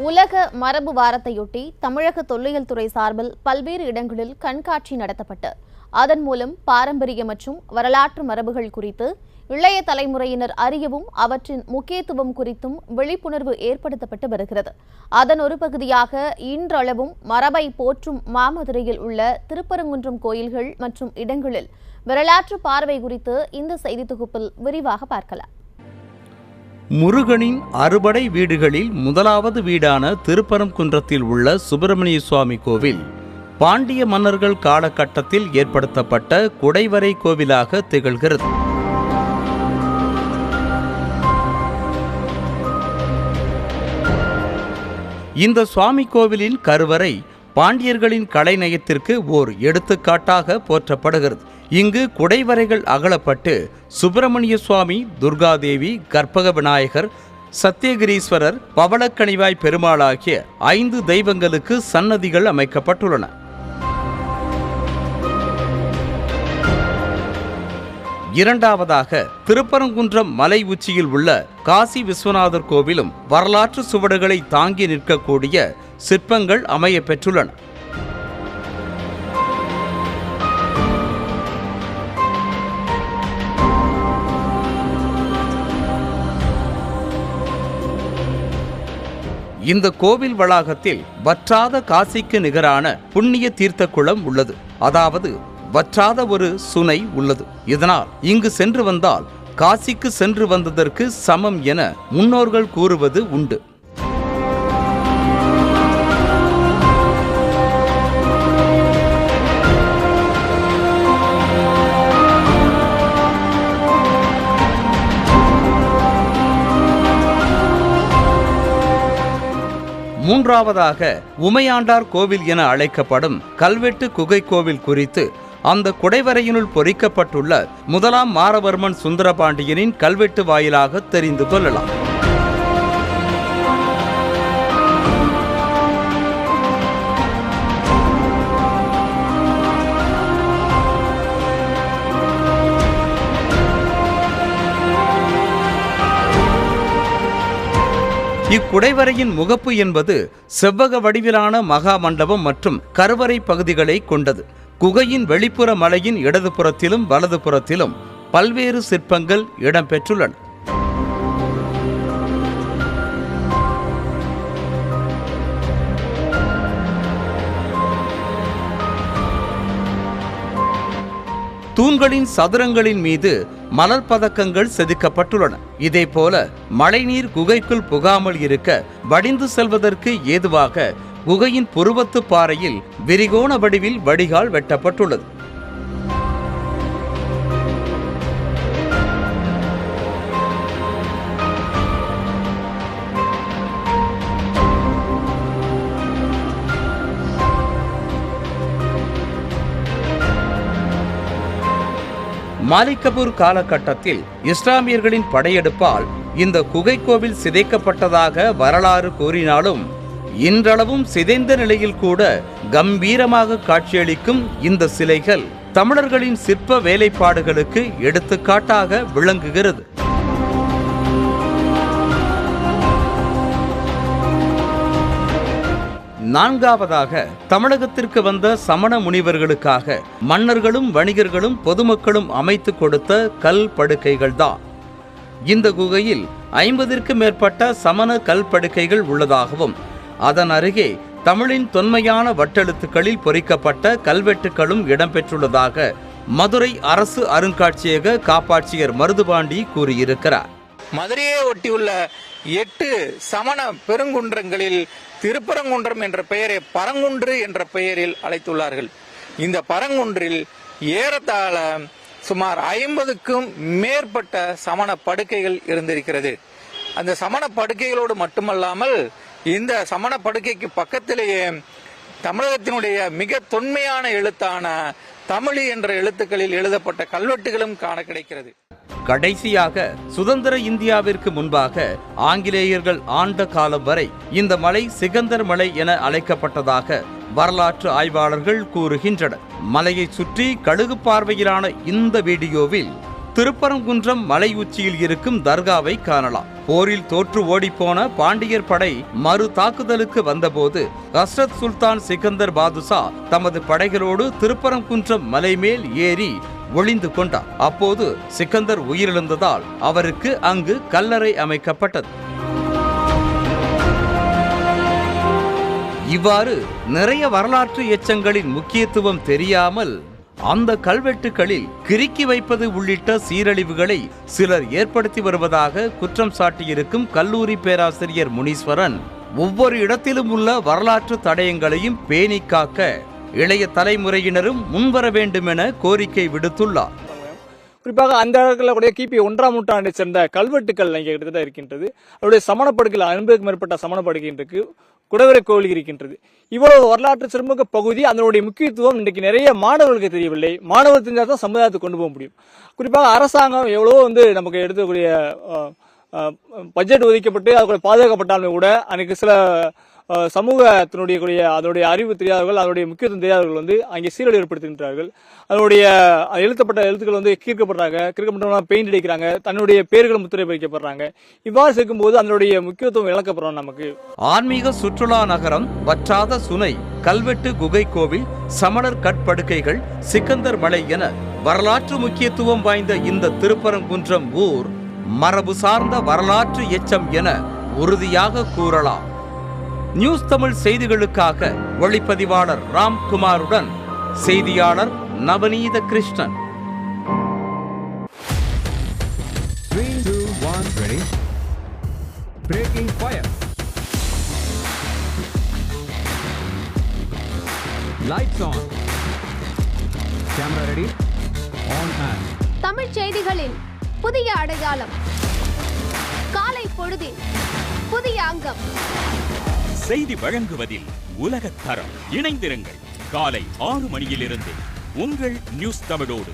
உலக மரபு வாரத்தையொட்டி தமிழக தொல்லியல் துறை சார்பில் பல்வேறு இடங்களில் கண்காட்சி நடத்தப்பட்டு அதன் மூலம் பாரம்பரிய மற்றும் வரலாற்று மரபுகள் குறித்து இளைய தலைமுறையினர் அறியவும் அவற்றின் முக்கியத்துவம் குறித்தும் விழிப்புணர்வு ஏற்படுத்தப்பட்டு வருகிறது. அதன் ஒரு பகுதியாக இன்றளவும் மரபை போற்றும் மாமதுரையில் உள்ள திருப்பரங்குன்றம் கோயில்கள் மற்றும் இடங்களில் வரலாற்று பார்வை குறித்து இந்த செய்தி தொகுப்பில் விரிவாக பார்க்கலாம். முருகனின் அறுபடை வீடுகளில் முதலாவது வீடான திருப்பரங்குன்றத்தில் உள்ள சுப்பிரமணிய சுவாமி கோவில் பாண்டிய மன்னர்கள் காலகட்டத்தில் ஏற்படுத்தப்பட்ட குடைவரை கோவிலாக திகழ்கிறது. இந்த சுவாமி கோவிலின் கருவறை பாண்டியர்களின் கலைநயத்திற்கு ஓர் எடுத்துக்காட்டாக போற்றப்படுகிறது. இங்கு குடைவரைகள் அகலப்பட்டு சுப்பிரமணிய சுவாமி துர்காதேவி கற்பக விநாயகர் சத்தியகிரீஸ்வரர் பவளக்கணிவாய் பெருமாள் ஆகிய ஐந்து தெய்வங்களுக்கு சன்னதிகள் அமைக்கப்பட்டுள்ளன. இரண்டாவதாக திருப்பரங்குன்றம் மலை உச்சியில் உள்ள காசி விஸ்வநாதர் கோவிலும் வரலாற்று சுவடுகளை தாங்கி நிற்கக்கூடிய சிற்பங்கள் அமைய பெற்றுள்ளன. இந்த கோவில் வளாகத்தில் வற்றாத காசிக்கு நிகரான புண்ணிய தீர்த்த குளம் உள்ளது. அதாவது வற்றாத ஒரு சுனை உள்ளது. இதனால் இங்கு சென்று வந்தால் காசிக்கு சென்று வந்ததற்கு சமம் என முன்னோர்கள் கூறுவது உண்டு. மூன்றாவதாக உமையாண்டார் கோவில் என அழைக்கப்படும் கல்வெட்டு குகை கோவில் குறித்து அந்த குடைவரையினுள் பொறிக்கப்பட்டுள்ள முதலாம் மாரவர்மன் சுந்தரபாண்டியனின் கல்வெட்டு வாயிலாக தெரிந்து கொள்ளலாம். இக்குடைவரையின் முகப்பு என்பது செவ்வக வடிவிலான மகா மண்டபம் மற்றும் கருவறை பகுதிகளை கொண்டது. குகையின் வெளிப்புற மலையின் இடதுபுறத்திலும் வலதுபுறத்திலும் பல்வேறு சிற்பங்கள் இடம்பெற்றுள்ளன. தூண்களின் சதுரங்களின் மீது மலர் பதக்கங்கள் செதுக்கப்பட்டுள்ளன. இதேபோல மழைநீர் குகைக்குள் புகாமல் இருக்க வடிந்து செல்வதற்கு ஏதுவாக குகையின் புருவத்து பாறையில் விரிகோண வடிவில் வடிகால் வெட்டப்பட்டுள்ளது. மாலிகபூர் காலகட்டத்தில் இஸ்லாமியர்களின் படையெடுப்பால் இந்த குகை கோவில் சிதைக்கப்பட்டதாக வரலாறு கூறினாலும் இன்றளவும் சிதைந்த நிலையில் கூட கம்பீரமாக காட்சியளிக்கும் இந்த சிலைகள் தமிழர்களின் சிற்ப வேலைப்பாடுகளுக்கு எடுத்துக்காட்டாக விளங்குகிறது. நான்காவதாக தமிழகத்திற்கு வந்த சமண முனிவர்களுக்காக மன்னர்களும் வணிகர்களும் பொதுமக்களும் அமைத்து கொடுத்த கல் படுக்கைகள்தான். இந்த குகையில் ஐம்பதிற்கு மேற்பட்ட சமண கல் படுக்கைகள் உள்ளதாகவும் அதன் அருகே தமிழின் தொன்மையான வட்டெழுத்துக்களில் பொறிக்கப்பட்ட கல்வெட்டுக்களும் இடம்பெற்றுள்ளதாக மதுரை அரசு அருங்காட்சியக காப்பாட்சியர் மருதுபாண்டி கூறியிருக்கிறார். மதுரையை ஒட்டியுள்ள எட்டு சமண பெருங்குன்றங்களில் திருப்பரங்குன்றம் என்ற பெயரை பரங்குன்று என்ற பெயரில் அழைத்துள்ளார்கள். இந்த பரங்குன்றில் ஏறத்தாழ சுமார் ஐம்பதுக்கும் மேற்பட்ட சமண படுக்கைகள் இருந்திருக்கிறது. அந்த சமண படுக்கைகளோடு மட்டுமல்லாமல் இந்த சமண படுக்கைக்கு பக்கத்திலேயே தமிழகத்தினுடைய மிக தொன்மையான எழுத்தான தமிழ் என்ற எழுத்துக்களில் எழுதப்பட்ட கல்வெட்டுகளும் காண கிடைக்கிறது. கடைசியாக சுதந்திர இந்தியாவிற்கு முன்பாக ஆங்கிலேயர்கள் ஆண்ட காலம் வரை இந்த மலை சிகந்தர் மலை என அழைக்கப்பட்டதாக வரலாற்று ஆய்வாளர்கள் கூறுகின்றனர். மலையை சுற்றி கழுகு பார்வையிலான இந்த வீடியோவில் திருப்பரங்குன்றம் மலை உச்சியில் இருக்கும் தர்காவை காணலாம். போரில் தோற்று ஓடிப்போன பாண்டியர் படை மறு தாக்குதலுக்கு வந்தபோது ஹஸ்ரத் சுல்தான் சிக்கந்தர் பாதுஷா தமது படைகளோடு திருப்பரங்குன்றம் மலை மேல் ஏறி ஒளிந்து கொண்டார் அப்போது சிக்கந்தர் உயிரிழந்ததால் அவருக்கு அங்கு கல்லறை அமைக்கப்பட்டது. இவ்வாறு நிறைய வரலாற்று எச்சங்களின் முக்கியத்துவம் தெரியாமல் அந்த கல்வெட்டுகளில் கிறுக்கி வைப்பது உள்ளிட்ட சீரழிவுகளை சிலர் ஏற்படுத்தி வருவதாக குற்றம் சாட்டியிருக்கும் கல்லூரி பேராசிரியர் முனீஸ்வரன் ஒவ்வொரு இடத்திலும் உள்ள வரலாற்று தடயங்களையும் பேணி காக்க இளைய தலைமுறையினரும் முன்வர வேண்டுமென கோரிக்கை விடுத்துள்ளார். குறிப்பாக அந்த இடத்துல கூட கிபி ஒன்றாம் நூற்றாண்டை சேர்ந்த கல்வெட்டுக்கள் இங்கே கிட்டத்தட்ட இருக்கின்றது. அவருடைய சமணப்படுக்கையில் ஐம்பதுக்கும் மேற்பட்ட சமணப்படுகை இருக்கு. குடவரை கோவில் இருக்கின்றது. இவ்வளவு வரலாற்று சிறுமுக பகுதி அதனுடைய முக்கியத்துவம் இன்றைக்கு நிறைய மாணவர்களுக்கு தெரியவில்லை. மாணவர் தெரிஞ்சால் தான் சமுதாயத்தை கொண்டு போக முடியும். குறிப்பாக அரசாங்கம் எவ்வளவோ வந்து நமக்கு எடுக்கக்கூடிய பட்ஜெட் ஒதுக்கப்பட்டு அது பாதுகாக்கப்பட்டாலுமே கூட அன்னைக்கு சில சமூகத்தினுடைய கூடிய அதனுடைய அறிவு தெரியாதவர்கள் அதனுடைய முக்கியத்துவம் தெரியாதவர்கள் வந்து அங்கே சீரழி ஏற்படுத்துகின்றார்கள் அதனுடைய எழுத்தப்பட்ட எழுத்துக்கள் வந்து கீர்க்கப்படுறாங்க கீர்க்கப்பட்டவங்க பெயிண்ட் அடிக்கிறாங்க தன்னுடைய பேர்கள் முத்திரை வைக்கப்படுறாங்க இவ்வாறு சேர்க்கும்போது அதனுடைய முக்கியத்துவம் இழக்கப்படுறோம் நமக்கு. ஆன்மீக சுற்றுலா நகரம் வற்றாத சுனை கல்வெட்டு குகை கோவில் சமணர் கட்படுக்கைகள் சிக்கந்தர் மலை என வரலாற்று முக்கியத்துவம் வாய்ந்த இந்த திருப்பரங்குன்றம் ஊர் மரபு சார்ந்த வரலாற்று எச்சம் என உறுதியாக கூறலாம். நியூஸ் தமிழ் செய்திகளுக்காக ஒளிப்பதிவாளர் ராம்குமாருடன் செய்தியாளர் Navaneetha Krishnan Three, two, one, ready. Breaking fire. Lights on. Camera ready. On and. தமிழ்ச் செய்திகளின் புதிய அடையாளம் காலை பொழுதின் புதிய அங்கம் செய்தி வழங்குவதில் உலகத்தரம் இணைந்திருங்கள். காலை ஆறு மணியிலிருந்து உங்கள் நியூஸ் தமிழோடு